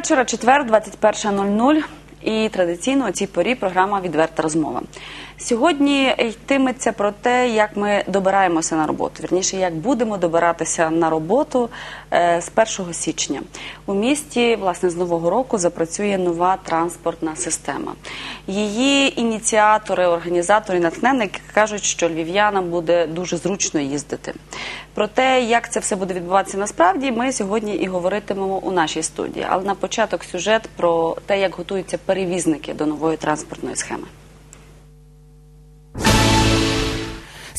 вечора, четвер, 21.00. І традиційно у цій порі програма Відверта розмова. Сьогодні йтиметься про те, як ми добираємося на роботу. Вірніше, як будемо добиратися на роботу е, з 1 січня. У місті, власне, з нового року запрацює нова транспортна система. Її ініціатори, організатори, натхненники кажуть, що львів'янам буде дуже зручно їздити. Про те, як це все буде відбуватися насправді, ми сьогодні і говоритимемо у нашій студії. Але на початок сюжет про те, як готуються перевізники до нової транспортної схеми.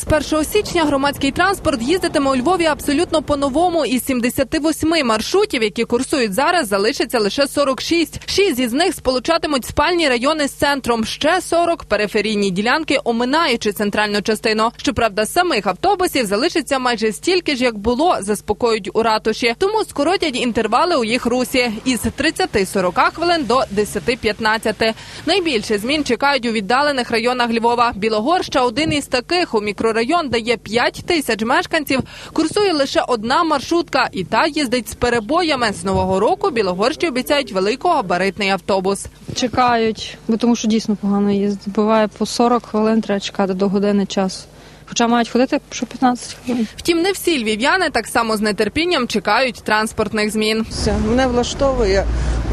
З 1 січня громадський транспорт їздитиме у Львові абсолютно по-новому. Із 78 маршрутів, які курсують зараз, залишиться лише 46. Шість із них сполучатимуть спальні райони з центром. Ще 40 – периферійні ділянки, оминаючи центральну частину. Щоправда, самих автобусів залишиться майже стільки ж, як було, заспокоюють у ратуші. Тому скоротять інтервали у їх русі із 30-40 хвилин до 10-15. Найбільше змін чекають у віддалених районах Львова. Білогорща – один із таких. У мікрорайон, де є 5 тисяч мешканців, курсує лише одна маршрутка, і та їздить з перебоями. З нового року Білогорщі обіцяють великогабаритний автобус. Чекають, бо тому що дійсно погано їздить. Буває по 40 хвилин треба чекати до години часу. Хоча мають ходити що 15 хвилин. Втім, не всі львів'яни так само з нетерпінням чекають транспортних змін. Все. Мене влаштовує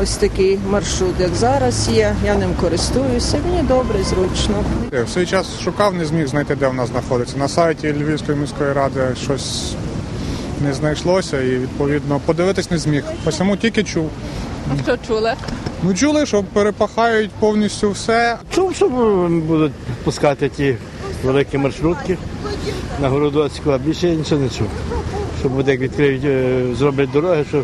ось такий маршрут, як зараз є. Я ним користуюся. Мені добре, зручно. Я в свій час шукав, не зміг знайти, де вона знаходиться. На сайті Львівської міської ради щось не знайшлося і відповідно подивитись не зміг. Посему тільки чув. Що чули? Ну чули, що перепахають повністю все. Чув, що будуть пускати ті великі маршрутки на Городоцьку, а більше я нічого не чув. Щоб буде, як відкриють, зробити зроблять дороги, що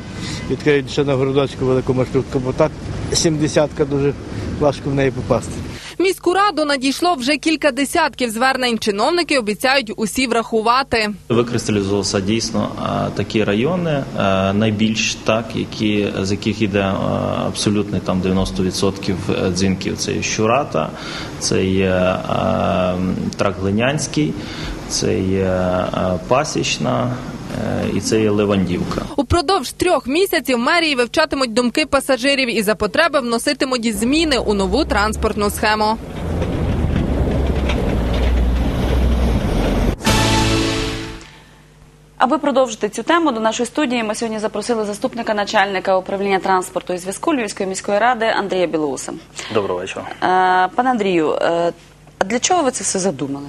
відкриють ще на Городоцьку велику маршрутку, бо так 70-ка дуже важко в неї попасти. Міську раду надійшло вже кілька десятків звернень. Чиновники обіцяють усі врахувати. Викристалізувалися дійсно е, такі райони, е, найбільш так, які з яких йде е, абсолютний там 90% дзвінків. Це Щурата, це є е, Трак це є е, Пасічна е, і це є Левандівка. Упродовж трьох місяців мерії вивчатимуть думки пасажирів і за потреби вноситимуть зміни у нову транспортну схему. Аби продовжити цю тему, до нашої студії ми сьогодні запросили заступника начальника управління транспорту і зв'язку Львівської міської ради Андрія Білоуса. Доброго вечора. Е, Пане Андрію, е, а для чого ви це все задумали?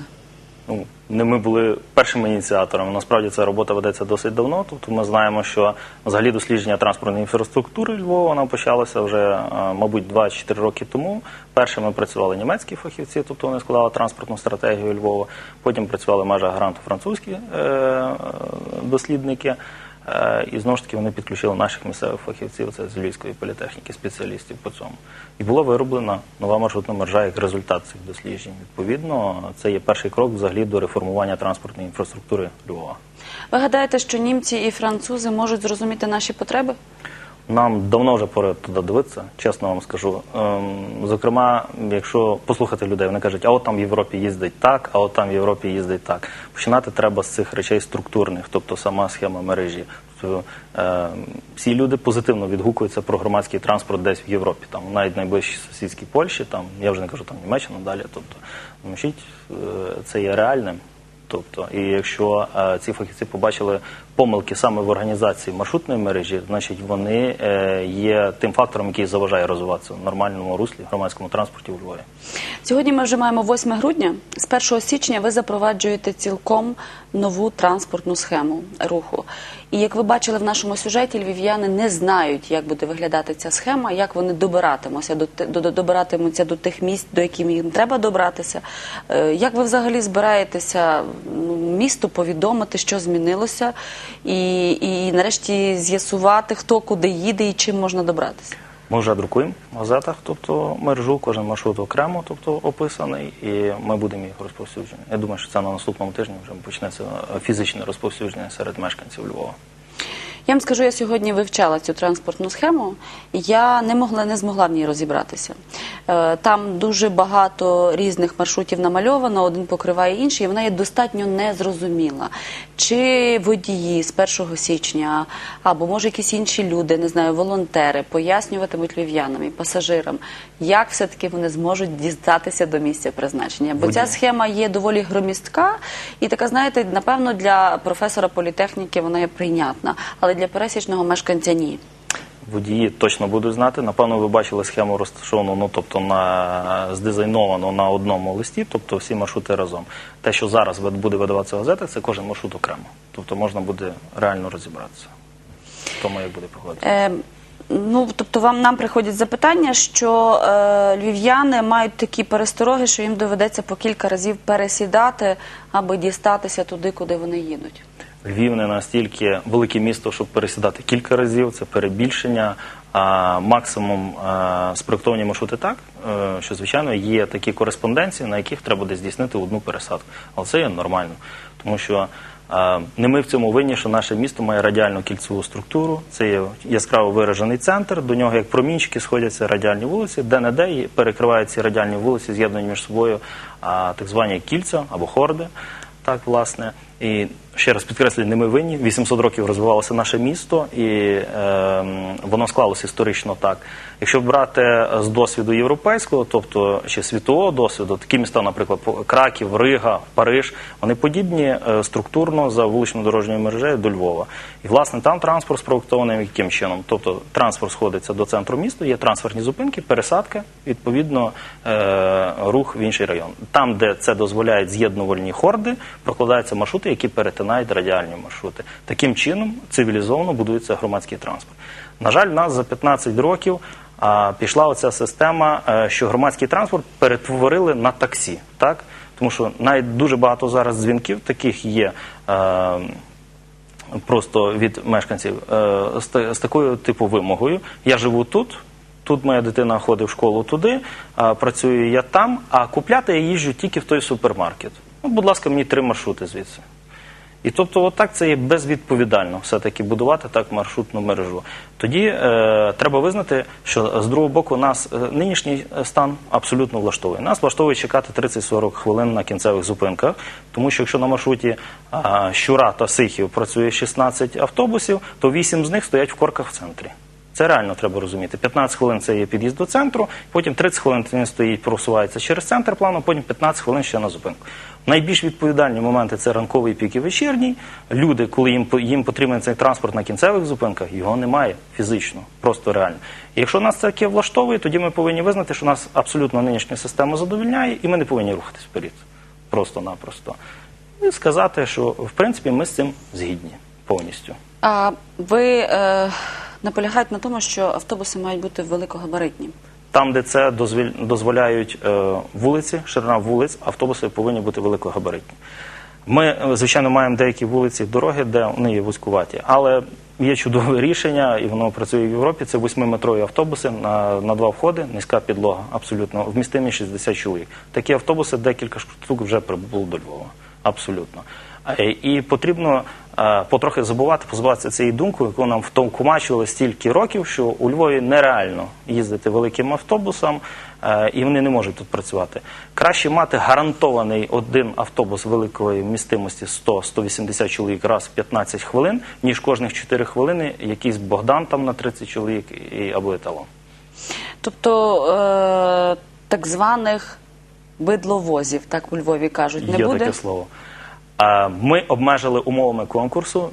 Ну не ми були першими ініціаторами. Насправді ця робота ведеться досить давно. Тобто ми знаємо, що взагалі дослідження транспортної інфраструктури Львова вона почалася вже, е, мабуть, 2-4 роки тому. Першими працювали німецькі фахівці, тобто вони складали транспортну стратегію Львова. Потім працювали в межах гранту французькі е, дослідники. Е, І знову ж таки вони підключили наших місцевих фахівців, це з Львівської політехніки, спеціалістів по цьому. І була вироблена нова маршрутна мережа як результат цих досліджень. Відповідно, це є перший крок взагалі до реформування транспортної інфраструктури Львова. Ви гадаєте, що німці і французи можуть зрозуміти наші потреби? Нам давно вже пора туди дивитися, чесно вам скажу. Ем, зокрема, якщо послухати людей, вони кажуть, а от там в Європі їздить так, а от там в Європі їздить так. Починати треба з цих речей структурних, тобто сама схема мережі. Тобто, е, всі люди позитивно відгукуються про громадський транспорт десь в Європі, там навіть найближчі сусідській Польщі, там я вже не кажу там Німеччина далі. Тобто, значить, е, це є реальним. Тобто, і якщо е, ці фахівці побачили помилки саме в організації маршрутної мережі, значить вони е, є тим фактором, який заважає розвиватися в нормальному руслі громадському транспорті у Львові. Сьогодні ми вже маємо 8 грудня. З 1 січня ви запроваджуєте цілком нову транспортну схему руху. І як ви бачили в нашому сюжеті, львів'яни не знають, як буде виглядати ця схема, як вони добиратимуться до, до- добиратимуться до тих місць, до яких їм треба добратися. Е, Як ви взагалі збираєтеся ну, місту повідомити, що змінилося, і, і нарешті з'ясувати, хто куди їде і чим можна добратися? Ми вже друкуємо в газетах, тобто мережу, кожен маршрут окремо, тобто описаний, і ми будемо їх розповсюджені. Я думаю, що це на наступному тижні вже почнеться фізичне розповсюдження серед мешканців Львова. Я вам скажу, я сьогодні вивчала цю транспортну схему, і я не могла не змогла в ній розібратися. Е, Там дуже багато різних маршрутів намальовано, один покриває інший, і вона є достатньо незрозуміла. Чи водії з 1 січня, або може якісь інші люди, не знаю, волонтери, пояснюватимуть львів'янам і пасажирам, як все-таки вони зможуть дістатися до місця призначення. Бо ця схема є доволі громістка, і така, знаєте, напевно, для професора політехніки вона є прийнятна, але для пересічного мешканця ні. Водії точно будуть знати. Напевно, ви бачили схему розташовану, ну тобто на здизайновано на одному листі, тобто всі маршрути разом. Те, що зараз буде видаватися в газетах, це кожен маршрут окремо. Тобто можна буде реально розібратися в тому, як буде проходити. Е, ну, тобто вам нам приходять запитання, що е, львів'яни мають такі перестороги, що їм доведеться по кілька разів пересідати, аби дістатися туди, куди вони їдуть. Львів не настільки велике місто, щоб пересідати кілька разів. Це перебільшення. А максимум а, спроектовані маршрути так, е, що звичайно є такі кореспонденції, на яких треба буде здійснити одну пересадку. Але це є нормально, тому що а, не ми в цьому винні, що наше місто має радіальну кільцеву структуру. Це є яскраво виражений центр. До нього як промінчики сходяться радіальні вулиці, де не де перекривають ці радіальні вулиці, з'єднані між собою так звані кільця або хорди. Так, власне. І ще раз підкреслюю, не ми винні. 800 років розвивалося наше місто, і е, воно склалося історично так. Якщо брати з досвіду європейського, тобто чи світового досвіду, такі міста, наприклад, Краків, Рига, Париж, вони подібні е, структурно за вулично-дорожньою мережею до Львова. І власне там транспорт спроектований яким чином? Тобто транспорт сходиться до центру міста, є трансферні зупинки, пересадка, відповідно е, рух в інший район. Там, де це дозволяють з'єднувальні хорди, прокладаються маршрути, які перетинають радіальні маршрути. Таким чином цивілізовано будується громадський транспорт. На жаль, в нас за 15 років а, пішла оця система, е, що громадський транспорт перетворили на таксі. Так? Тому що навіть дуже багато зараз дзвінків таких є. Е, просто від мешканців е, з, такою типу вимогою. Я живу тут. Тут моя дитина ходить в школу туди, а, працюю я там, а купляти я їжджу тільки в той супермаркет. Ну, будь ласка, мені три маршрути звідси. І тобто, отак це є безвідповідально все-таки будувати так маршрутну мережу. Тоді е, треба визнати, що з другого боку нас е, нинішній стан абсолютно влаштовує. Нас влаштовує чекати 30-40 хвилин на кінцевих зупинках, тому що якщо на маршруті е, Щура та Сихів працює 16 автобусів, то 8 з них стоять в корках в центрі. Це реально треба розуміти. 15 хвилин це є під'їзд до центру, потім 30 хвилин він стоїть, просувається через центр плану, потім 15 хвилин ще на зупинку. Найбільш відповідальні моменти це ранковий пік і вечірній. Люди, коли їм, їм потрібен цей транспорт на кінцевих зупинках, його немає фізично, просто реально. І якщо нас це таке влаштовує, тоді ми повинні визнати, що нас абсолютно нинішня система задовільняє, і ми не повинні рухатись вперед. Просто-напросто. І сказати, що в принципі ми з цим згідні повністю. А ви е, наполягаєте на тому, що автобуси мають бути великогабаритні. Там, де це дозволяють е, вулиці, ширина вулиць, автобуси повинні бути великогабаритні. Ми, е, звичайно, маємо деякі вулиці, дороги, де вони є вузькуваті, але є чудове рішення, і воно працює в Європі. Це восьмиметрові автобуси на, на два входи, низька підлога, абсолютно вмістимість 60 чоловік. Такі автобуси, декілька штук вже прибули до Львова. Абсолютно. Е, І потрібно потрохи забувати, позбавитися цієї думки, яку нам втовкумачували стільки років, що у Львові нереально їздити великим автобусом, е, і вони не можуть тут працювати. Краще мати гарантований один автобус великої вмістимості 100-180 чоловік раз в 15 хвилин, ніж кожних 4 хвилини якийсь Богдан там на 30 чоловік і, або еталон. Тобто е, так званих бидловозів, так у Львові кажуть, не Є буде. таке слово. Ми обмежили умовами конкурсу,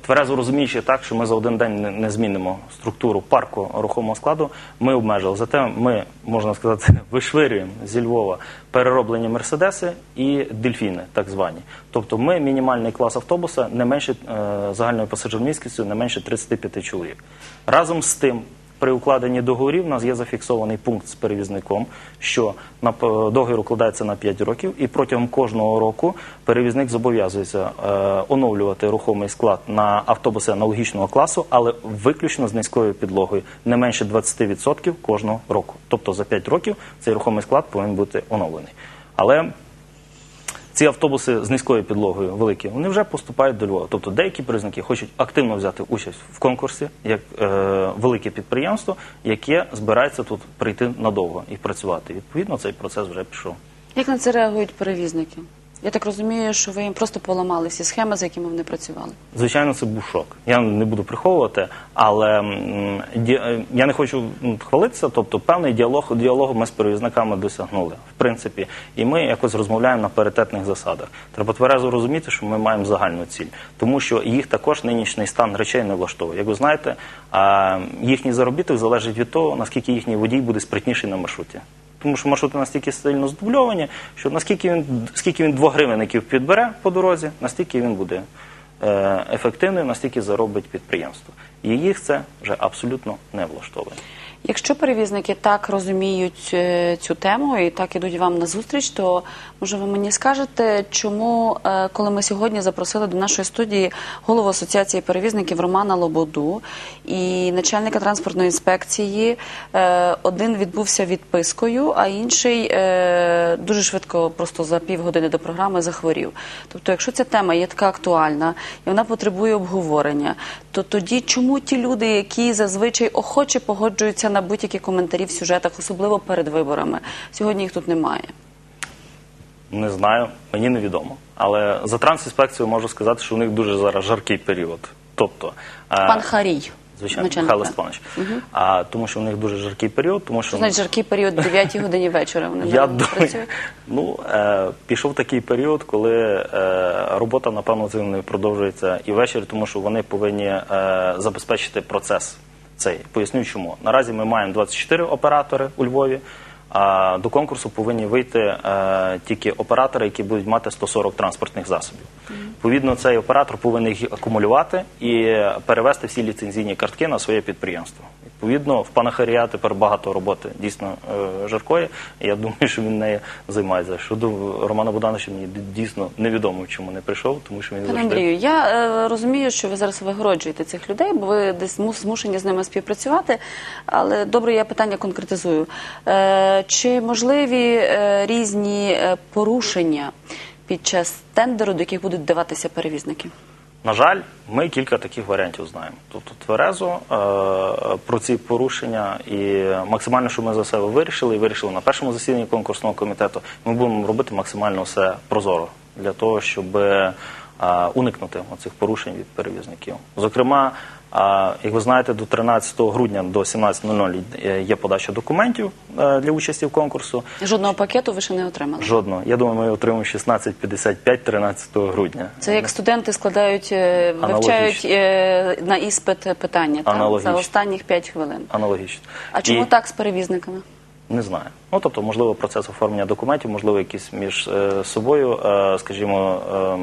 тверезо розуміючи так, що ми за один день не- не змінимо структуру парку рухомого складу. Ми обмежили. Зате ми, можна сказати, вишвирюємо зі Львова перероблені мерседеси і дельфіни, так звані. Тобто ми мінімальний клас автобуса не менше е, загальною пасажирмісткістю не менше 35 чоловік. Разом з тим. При укладенні договорів у нас є зафіксований пункт з перевізником, що п- договір укладається на 5 років, і протягом кожного року перевізник зобов'язується е, оновлювати рухомий склад на автобуси аналогічного класу, але виключно з низькою підлогою, не менше 20% кожного року. Тобто за 5 років цей рухомий склад повинен бути оновлений. Але ці автобуси з низькою підлогою великі, вони вже поступають до Львова. Тобто деякі перевізники хочуть активно взяти участь в конкурсі як е, велике підприємство, яке збирається тут прийти надовго і працювати. Відповідно, цей процес вже пішов. Як на це реагують перевізники? Я так розумію, що ви їм просто поламали всі схеми, за якими вони працювали. Звичайно, це був шок. Я не буду приховувати, але я не хочу м, хвалитися. Тобто, певний діалог діалогу ми з перевізниками досягнули, в принципі, і ми якось розмовляємо на паритетних засадах. Треба тверезо розуміти, що ми маємо загальну ціль, тому що їх також нинішній стан речей не влаштовує. Як ви знаєте, їхній заробіток залежить від того, наскільки їхній водій буде спритніший на маршруті. Тому що маршрути настільки сильно здубльовані, що наскільки він скільки він двогривенників підбере по дорозі, настільки він буде е, ефективним, настільки заробить підприємство. І їх це вже абсолютно не влаштовує. Якщо перевізники так розуміють е, цю тему і так ідуть вам на зустріч, то може ви мені скажете, чому, е, коли ми сьогодні запросили до нашої студії голову асоціації перевізників Романа Лободу і начальника транспортної інспекції, е, один відбувся відпискою, а інший дуже швидко, просто за півгодини до програми, захворів. Тобто, якщо ця тема є така актуальна і вона потребує обговорення, то тоді чому ті люди, які зазвичай охоче погоджуються на будь-які коментарі в сюжетах, особливо перед виборами, сьогодні їх тут немає? Не знаю, мені невідомо. Але за трансінспекцію можу сказати, що у них дуже зараз жаркий період. Тобто, е, Пан Харій. звичайно, Михайло. Степанович. А тому, що у них дуже жаркий період, тому що значить жаркий період 9 годині вечора? Вони Я думаю, працюють? ну е, пішов такий період, коли е, робота напевно не продовжується і ввечері, тому що вони повинні е, забезпечити процес цей. Поясню чому. Наразі ми маємо 24 оператори у Львові. А до конкурсу повинні вийти е, тільки оператори, які будуть мати 140 транспортних засобів. Відповідно, цей оператор повинен їх акумулювати і перевести всі ліцензійні картки на своє підприємство. Відповідно, в пана Харія тепер багато роботи дійсно е, жаркої. Я думаю, що він нею займається. Щодо Романа Богдановича, мені дійсно невідомо, чому не прийшов, тому що він Пане завжди Андрію, я е, розумію, що ви зараз вигороджуєте цих людей, бо ви десь змушені з ними співпрацювати. Але добре, я питання конкретизую. Е, чи можливі е, різні е, порушення під час тендеру, до яких будуть даватися перевізники? На жаль, ми кілька таких варіантів знаємо. Тобто тверезо е, про ці порушення і максимально, що ми за себе вирішили, і вирішили на першому засіданні конкурсного комітету, ми будемо робити максимально все прозоро для того, щоб уникнути оцих порушень від перевізників. Зокрема, як ви знаєте, до 13 грудня до 17.00 є подача документів е, для участі в конкурсу. Жодного пакету ви ще не отримали. Жодного. Я думаю, ми отримаємо 16.55 13 грудня. Це як студенти складають, е, вивчають е, на іспит питання так, за останніх 5 хвилин. Аналогічно. А чому І- так з перевізниками? Не знаю. Ну тобто, можливо, процес оформлення документів, можливо, якісь між е, собою, е, скажімо. е, е,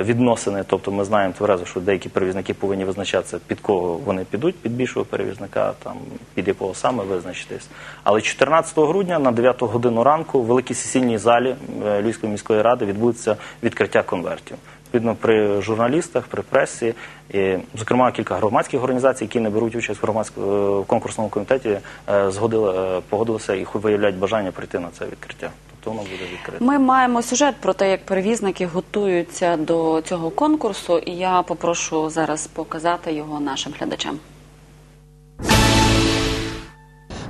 Відносини, тобто ми знаємо тверезо, що деякі перевізники повинні визначатися, під кого вони підуть, під більшого перевізника, там під якого саме визначитись. Але 14 грудня на 9 годину ранку в великій сесійній залі е, Львівської міської ради відбудеться відкриття конвертів. Відповідно, при журналістах, при пресі, і, зокрема, кілька громадських організацій, які не беруть участь в громадському конкурсному комітеті, е, згодили, е, погодилися і виявляють бажання прийти на це відкриття. Тобто воно буде відкрите. Ми маємо сюжет про те, як перевізники готуються до цього конкурсу, і я попрошу зараз показати його нашим глядачам.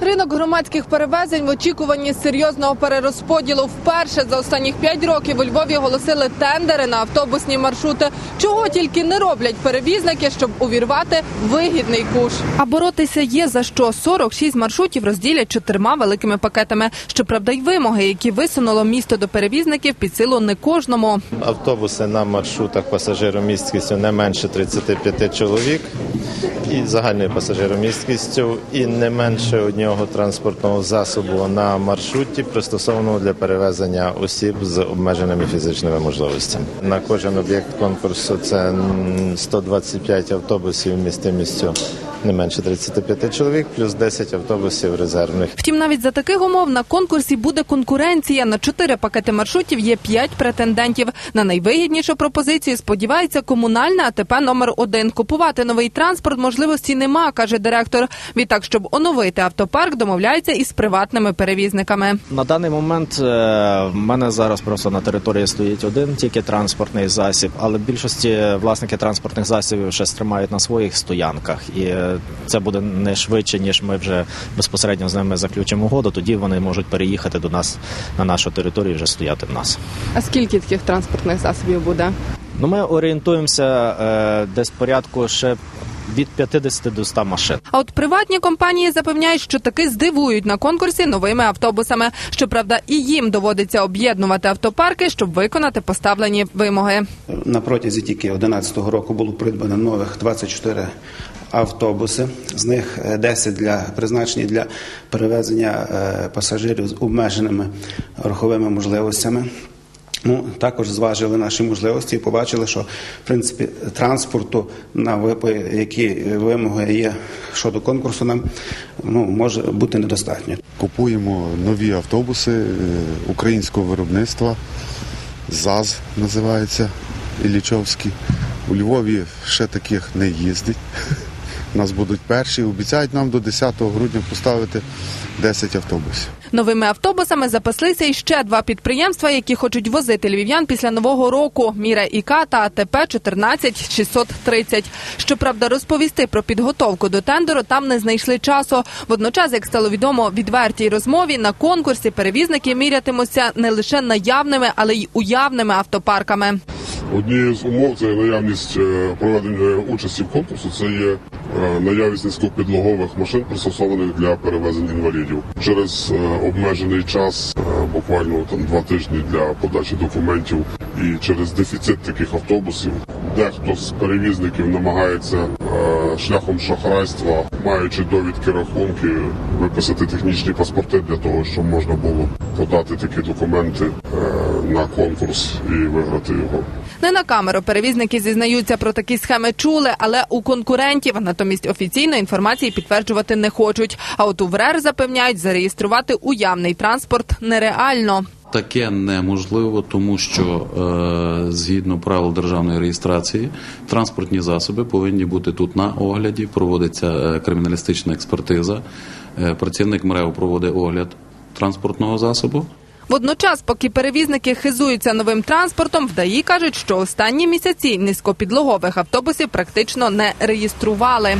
Ринок громадських перевезень в очікуванні серйозного перерозподілу. Вперше за останніх п'ять років у Львові оголосили тендери на автобусні маршрути. Чого тільки не роблять перевізники, щоб увірвати вигідний куш. А боротися є за що. 46 маршрутів розділять чотирма великими пакетами. Щоправда, й вимоги, які висунуло місто до перевізників, під силу не кожному. Автобуси на маршрутах пасажиромісткістю не менше 35 чоловік і загальною пасажиромісткістю, і не менше одного транспортного засобу на маршруті, пристосованого для перевезення осіб з обмеженими фізичними можливостями. На кожен об'єкт конкурсу це м, 125 автобусів містимістю не менше 35 чоловік, плюс 10 автобусів резервних. Втім, навіть за таких умов на конкурсі буде конкуренція. На чотири пакети маршрутів є п'ять претендентів. На найвигіднішу пропозицію сподівається комунальна АТП номер один. Купувати новий транспорт можливості нема, каже директор. Відтак, щоб оновити автопарк, домовляється із приватними перевізниками. На даний момент е, в мене зараз просто на території стоїть один тільки транспортний засіб, але в більшості власники транспортних засобів ще стримають на своїх стоянках, і е, це буде не швидше, ніж ми вже безпосередньо з ними заключимо угоду. Тоді вони можуть переїхати до нас на нашу територію і вже стояти в нас. А скільки таких транспортних засобів буде? Ну ми орієнтуємося е, десь порядку ще від 50 до 100 машин. А от приватні компанії запевняють, що таки здивують на конкурсі новими автобусами. Щоправда, і їм доводиться об'єднувати автопарки, щоб виконати поставлені вимоги. На протязі тільки 2011 року було придбано нових 24 автобуси. З них е, 10 для призначені для перевезення е, пасажирів з обмеженими руховими можливостями. Ну, також зважили наші можливості і побачили, що в принципі транспорту на випи, які вимоги є щодо конкурсу, нам ну, може бути недостатньо. Купуємо нові автобуси е, українського виробництва. ЗАЗ називається Іллічовський. У Львові ще таких не їздить. У нас будуть перші. Обіцяють нам до 10 грудня поставити 10 автобусів. Новими автобусами запаслися і ще два підприємства, які хочуть возити львів'ян після нового року. Міра ІК та АТП 14630. Щоправда, розповісти про підготовку до тендеру там не знайшли часу. Водночас, як стало відомо відвертій розмові, на конкурсі перевізники мірятимуться не лише наявними, але й уявними автопарками. Однією з умов це наявність е, проведення участі в конкурсу. Це є е, наявність низькопідлогових машин, пристосованих для перевезень інвалідів. Через е, обмежений час, е, буквально там два тижні для подачі документів, і через дефіцит таких автобусів, дехто з перевізників намагається е, шляхом шахрайства, маючи довідки рахунки, виписати технічні паспорти для того, щоб можна було подати такі документи на конкурс і виграти його. Не на камеру перевізники зізнаються про такі схеми чули, але у конкурентів натомість офіційно інформації підтверджувати не хочуть. А от у ВРЕР запевняють, зареєструвати уявний транспорт нереально. Таке неможливо, тому що е, згідно правил державної реєстрації транспортні засоби повинні бути тут на огляді. Проводиться е, криміналістична експертиза. Е, працівник МРЕО проводить огляд транспортного засобу. Водночас, поки перевізники хизуються новим транспортом, в ДАІ кажуть, що останні місяці низькопідлогових автобусів практично не реєстрували.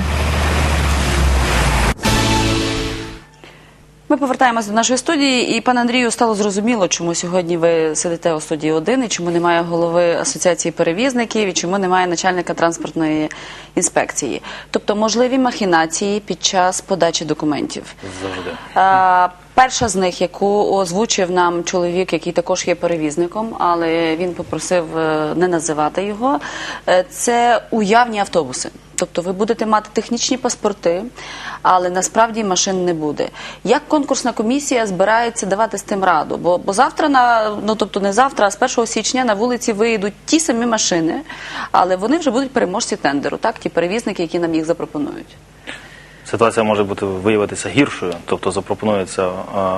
Ми повертаємося до нашої студії, і пане Андрію стало зрозуміло, чому сьогодні ви сидите у студії один, і чому немає голови асоціації перевізників, і чому немає начальника транспортної інспекції. Тобто можливі махінації під час подачі документів. Завжди. А, перша з них, яку озвучив нам чоловік, який також є перевізником, але він попросив е, не називати його, е, це уявні автобуси. Тобто ви будете мати технічні паспорти, але насправді машин не буде. Як конкурсна комісія збирається давати з тим раду? Бо, бо завтра на ну тобто не завтра, а з 1 січня на вулиці вийдуть ті самі машини, але вони вже будуть переможці тендеру, так ті перевізники, які нам їх запропонують. Ситуація може бути виявитися гіршою, тобто запропонуються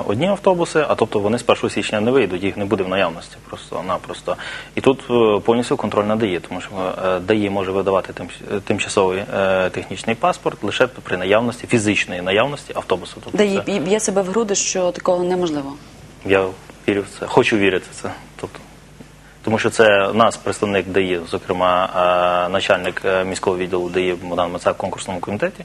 одні автобуси, а тобто вони з 1 січня не вийдуть, їх не буде в наявності просто-напросто. І тут е, повністю контроль надає, тому що е, ДАІ може видавати тим, тимчасовий е, технічний паспорт лише при наявності, фізичної наявності автобусу. Тобто їй б'є себе в груди, що такого неможливо. Я вірю в це, хочу вірити в це. Тобто, тому що це нас, представник ДАІ, зокрема е, начальник е, міського відділу ДАІ Богдан Мацак в конкурсному комітеті.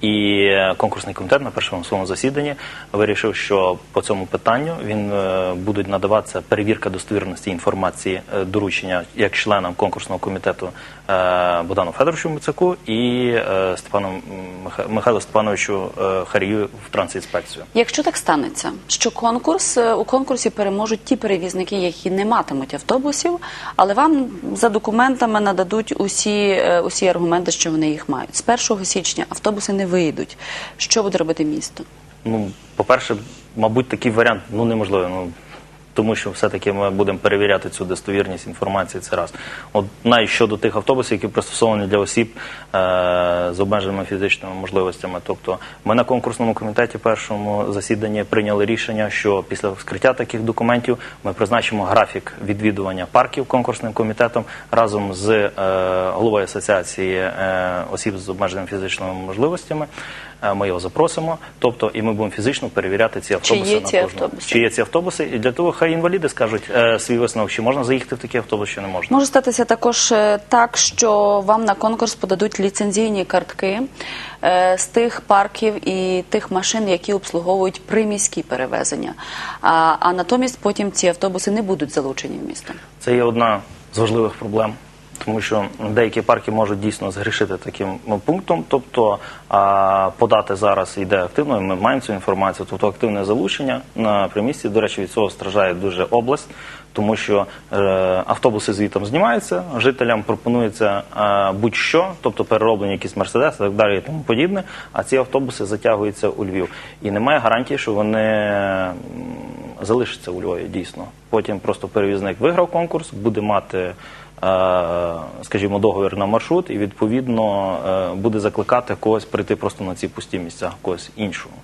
І конкурсний комітет на першому своєму засіданні вирішив, що по цьому питанню він е, будуть надаватися перевірка достовірності інформації доручення як членам конкурсного комітету Богдану Федоровичу Мицаку і Степану Михайлу Степановичу Харію в трансінспекцію. Якщо так станеться, що конкурс у конкурсі переможуть ті перевізники, які не матимуть автобусів, але вам за документами нададуть усі, е, усі аргументи, що вони їх мають. З 1 січня автобуси не вийдуть. Що буде робити місто? Ну, по-перше, мабуть, такий варіант ну неможливо. Ну тому що все-таки ми будемо перевіряти цю достовірність інформації. Це раз. От навіть щодо тих автобусів, які пристосовані для осіб е, з обмеженими фізичними можливостями. Тобто, ми на конкурсному комітеті першому засіданні прийняли рішення, що після вскриття таких документів ми призначимо графік відвідування парків конкурсним комітетом разом з е, головою асоціації е, осіб з обмеженими фізичними можливостями. Ми його запросимо, тобто, і ми будемо фізично перевіряти ці автобуси є на ці кожному. автобуси? Чи є ці автобуси? І для того хай інваліди скажуть е, свій висновок, чи можна заїхати в такий автобус, чи не можна. Може статися також е, так, що вам на конкурс подадуть ліцензійні картки е, з тих парків і тих машин, які обслуговують приміські перевезення. А, а натомість потім ці автобуси не будуть залучені в місто. Це є одна з важливих проблем, тому що деякі парки можуть дійсно згрішити таким ну, пунктом. Тобто подати зараз йде активно, ми маємо цю інформацію. Тобто активне залучення на примісті. До речі, від цього страждає дуже область, тому що е, автобуси звітом знімаються, жителям пропонується е, будь-що, тобто перероблені якісь мерседеси, так далі і тому подібне. А ці автобуси затягуються у Львів. І немає гарантії, що вони залишаться у Львові дійсно. Потім просто перевізник виграв конкурс, буде мати, скажімо, договір на маршрут, і відповідно е, буде закликати когось прийти просто на ці пусті місця, когось іншого.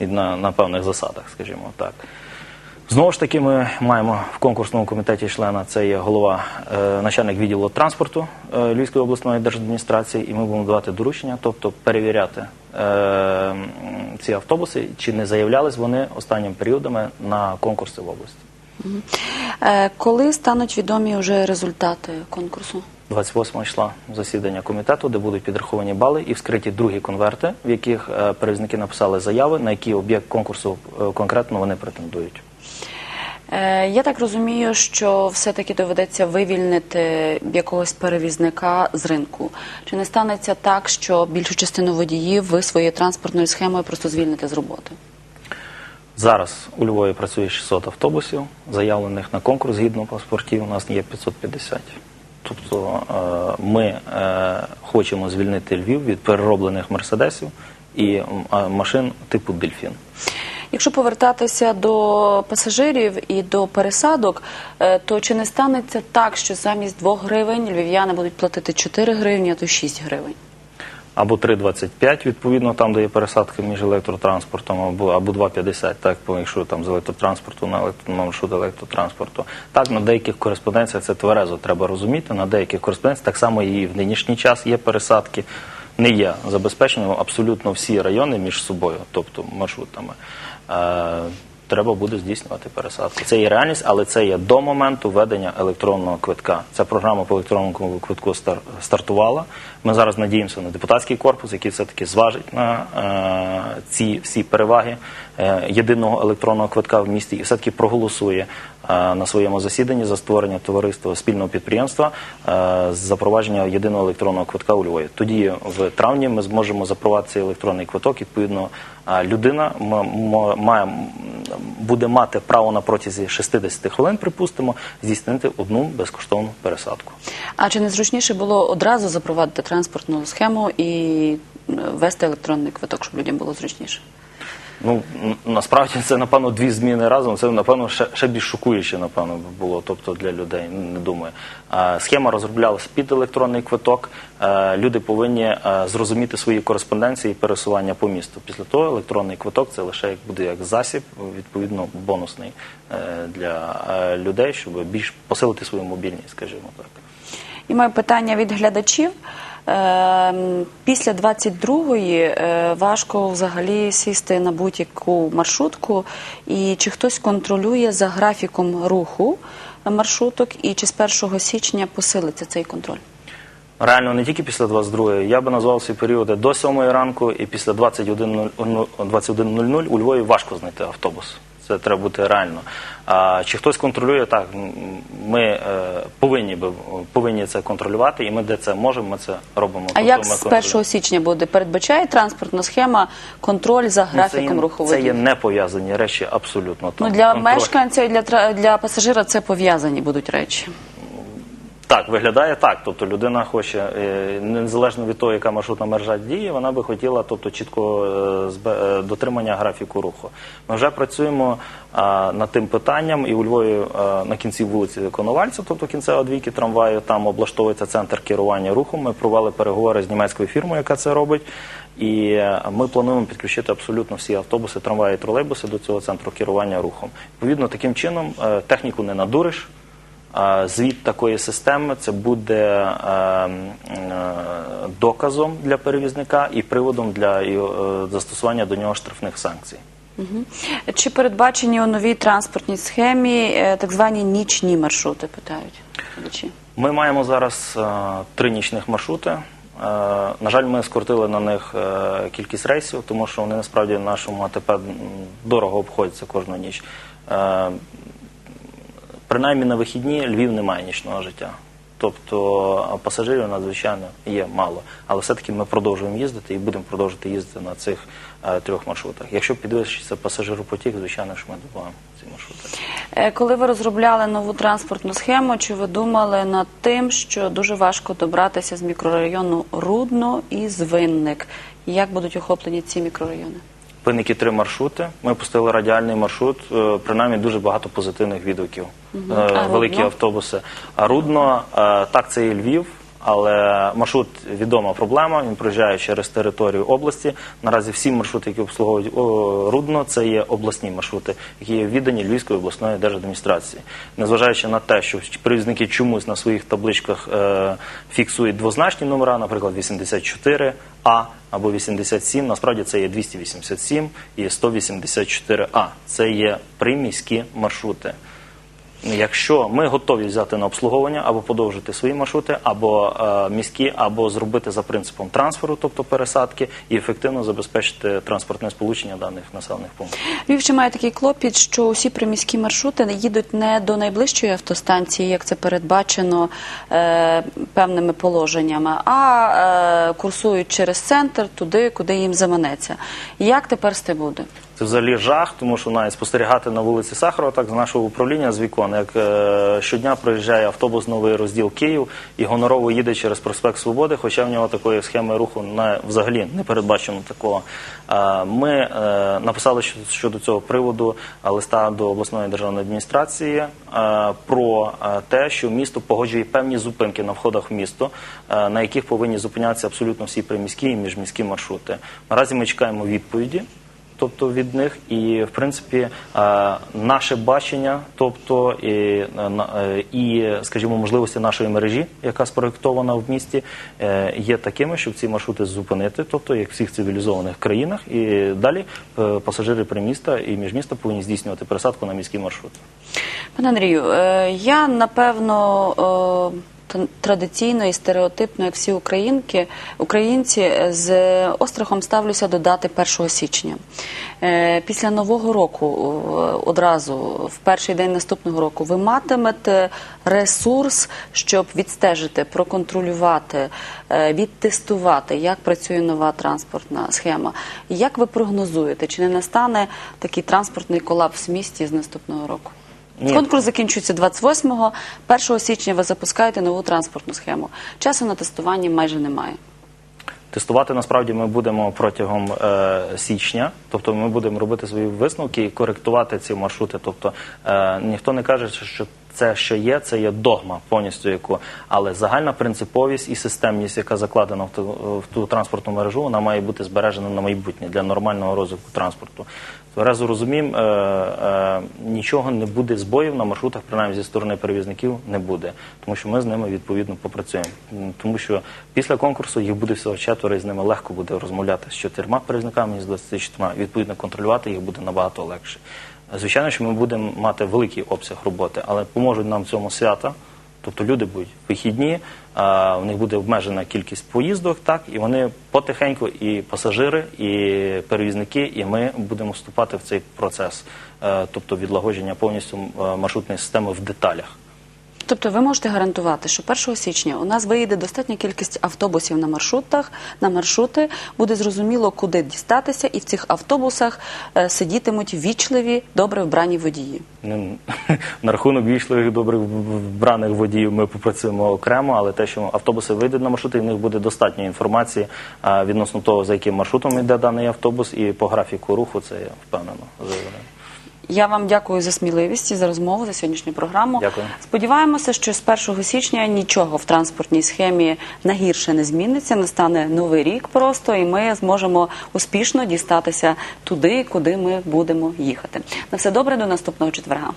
І на, на певних засадах, скажімо так. Знову ж таки, ми маємо в конкурсному комітеті члена, це є голова, е, начальник відділу транспорту е, Львівської обласної держадміністрації, і ми будемо давати доручення, тобто перевіряти е, ці автобуси, чи не заявлялись вони останніми періодами на конкурси в області. Е, коли стануть відомі вже результати конкурсу? 28 числа засідання комітету, де будуть підраховані бали і вскриті другі конверти, в яких е, перевізники написали заяви, на які об'єкт конкурсу е, конкретно вони претендують. Я так розумію, що все-таки доведеться вивільнити якогось перевізника з ринку. Чи не станеться так, що більшу частину водіїв ви своєю транспортною схемою просто звільните з роботи? Зараз у Львові працює 600 автобусів, заявлених на конкурс згідно паспортів. У нас є 550. Тобто е, ми е, хочемо звільнити Львів від перероблених мерседесів і машин типу Дельфін. Якщо повертатися до пасажирів і до пересадок, е, то чи не станеться так, що замість 2 гривень львів'яни будуть платити 4 гривні, а то 6 гривень? Або 3,25, відповідно, там, де є пересадка між електротранспортом, або, або 2,50, так, якщо там з електротранспорту на, електро, маршрут електротранспорту. Так, на деяких кореспонденціях це тверезо треба розуміти, на деяких кореспонденціях так само і в нинішній час є пересадки. Не є забезпеченими абсолютно всі райони між собою, тобто маршрутами. Треба буде здійснювати пересадку. Це є реальність, але це є до моменту введення електронного квитка. Ця програма по електронному квитку стар- стартувала. Ми зараз надіємося на депутатський корпус, який все-таки зважить на е, ці всі переваги єдиного електронного квитка в місті і все-таки проголосує е, на своєму засіданні за створення товариства спільного підприємства е, з запровадження єдиного електронного квитка у Львові. Тоді в травні ми зможемо запровадити цей електронний квиток. Відповідно, е, людина має буде мати право на протязі 60 хвилин, припустимо, здійснити одну безкоштовну пересадку. А чи не зручніше було одразу запровадити транспортну схему і е, ввести електронний квиток, щоб людям було зручніше? Ну насправді це напевно дві зміни разом. Це напевно ще, ще більш шокуюче, напевно, було. Тобто для людей не думаю. Схема розроблялася під електронний квиток. Люди повинні зрозуміти свої кореспонденції і пересування по місту. Після того електронний квиток це лише як буде як засіб, відповідно бонусний е, для е, людей, щоб більш посилити свою мобільність, скажімо так. І моє питання від глядачів. Ем, Після 22-ї е, важко взагалі сісти на будь-яку маршрутку. І чи хтось контролює за графіком руху маршруток, і чи з 1 січня посилиться цей контроль? Реально не тільки після 22-ї, я би назвав ці періоди до 7 ранку і після 21.00 21.00 у Львові важко знайти автобус. Це треба бути реально. А, чи хтось контролює так? Ми е, повинні би повинні це контролювати, і ми де це можемо, ми це робимо. А Тобто як з контролюємо. 1 січня буде? Передбачає транспортна схема контроль за Ну, графіком ну, руху Це є не пов'язані речі абсолютно. Ну, для контроль- мешканця і для, для пасажира це пов'язані будуть речі. Так, виглядає так. Тобто людина хоче, е, незалежно від того, яка маршрутна мережа діє, вона би хотіла тобто, чітко е, е, дотримання графіку руху. Ми вже працюємо а, над тим питанням, і у Львові а, на кінці вулиці Коновальця, тобто кінцева двійки трамваю, там облаштовується центр керування рухом. Ми провели переговори з німецькою фірмою, яка це робить. І ми плануємо підключити абсолютно всі автобуси, трамваї, тролейбуси до цього центру керування рухом. Відповідно, таким чином техніку не надуриш. Звіт такої системи це буде е, м, е, доказом для перевізника і приводом для е, застосування до нього штрафних санкцій. Чи передбачені у новій транспортній схемі е, так звані нічні маршрути? Питають. Ми маємо зараз три нічних маршрути. На жаль, ми скоротили на них кількість рейсів, тому що вони насправді в нашому АТП дорого обходяться кожну ніч. Принаймні на вихідні Львів не має нічного життя. Тобто пасажирів надзвичайно є мало. Але все-таки ми продовжуємо їздити і будемо продовжувати їздити на цих е, трьох маршрутах. Якщо підвищиться пасажиропотік, звичайно ж ми додаємо ці маршрути. Е, Коли ви розробляли нову транспортну схему, чи ви думали над тим, що дуже важко добратися з мікрорайону Рудно і Звинник? Як будуть охоплені ці мікрорайони? Винники три маршрути. Ми пустили радіальний маршрут. е, Принаймні дуже багато позитивних відгуків. Е, А Великі Рудно? автобуси. А Рудно, е, так, це і Львів. Але маршрут відома проблема. Він проїжджає через територію області. Наразі всі маршрути, які обслуговують Рудно, це є обласні маршрути, які є віддані Львівської обласної держадміністрації. Незважаючи на те, що перевізники чомусь на своїх табличках е, фіксують двозначні номера, наприклад, 84 А або 87, насправді це є 287 і 184 А. Це є приміські маршрути. Якщо ми готові взяти на обслуговування або подовжити свої маршрути, або е, міські, або зробити за принципом трансферу, тобто пересадки, і ефективно забезпечити транспортне сполучення даних населених пунктів. Львів ще має такий клопіт, що усі приміські маршрути їдуть не до найближчої автостанції, як це передбачено е, певними положеннями, а е, курсують через центр туди, куди їм заманеться. Як тепер з тим буде? Це взагалі жах, тому що навіть спостерігати на вулиці Сахарова, так з нашого управління з вікон, як е, щодня проїжджає автобус новий розділ Київ і гонорово їде через проспект Свободи, хоча в нього такої схеми руху не взагалі не передбачено такого. Е, ми е, написали щодо, цього приводу листа до обласної державної адміністрації е, про те, що місто погоджує певні зупинки на входах в місто, на яких повинні зупинятися абсолютно всі приміські і міжміські маршрути. Наразі ми чекаємо відповіді тобто від них, і в принципі е, наше бачення, тобто і, е, е, і, скажімо, можливості нашої мережі, яка спроєктована в місті, є такими, щоб ці маршрути зупинити, тобто як в всіх цивілізованих країнах, і далі пасажири приміста і міжміста повинні здійснювати пересадку на міський маршрут. Пане Андрію, я напевно традиційно і стереотипно, як всі українки, українці, е, з острахом ставлюся до дати 1 січня. Е, Після нового року, е, одразу в перший день наступного року, ви матимете ресурс, щоб відстежити, проконтролювати, відтестувати, як працює нова транспортна схема. Як ви прогнозуєте, чи не настане такий транспортний колапс в місті з наступного року? Ні. Конкурс закінчується 28-го. 1 січня ви запускаєте нову транспортну схему. Часу на тестування майже немає. Тестувати насправді ми будемо протягом е, січня, тобто ми будемо робити свої висновки і коректувати ці маршрути. Тобто е, ніхто не каже, що це, що є, це є догма повністю яку, але загальна принциповість і системність, яка закладена в ту, в ту транспортну мережу, вона має бути збережена на майбутнє для нормального розвитку транспорту. Тверезо розуміємо, е, е, нічого не буде збоїв на маршрутах, принаймні зі сторони перевізників, не буде, тому що ми з ними відповідно попрацюємо. Тому що після конкурсу їх буде всього четверо, і з ними легко буде розмовляти з чотирма перевізниками, з 24. Відповідно, контролювати їх буде набагато легше. Звичайно, що ми будемо мати великий обсяг роботи, але поможуть нам цьому свята. Тобто люди будуть вихідні, у них буде обмежена кількість поїздок, так і вони потихеньку, і пасажири, і перевізники, і ми будемо вступати в цей процес, е, тобто відлагодження повністю маршрутної системи в деталях. Тобто ви можете гарантувати, що 1 січня у нас виїде достатня кількість автобусів на маршрутах, на маршрути, буде зрозуміло, куди дістатися, і в цих автобусах е, сидітимуть вічливі, добре вбрані водії. Ну, На рахунок вічливих добрих вбраних водіїв ми попрацюємо окремо, але те, що автобуси вийдуть на маршрути, в них буде достатньо інформації відносно того, за яким маршрутом йде даний автобус, і по графіку руху це я впевнено заявляю. Я вам дякую за сміливість і за розмову за сьогоднішню програму. Дякую. Сподіваємося, що з 1 січня нічого в транспортній схемі на гірше не зміниться. Настане новий рік просто, і ми зможемо успішно дістатися туди, куди ми будемо їхати. На все добре до наступного четверга.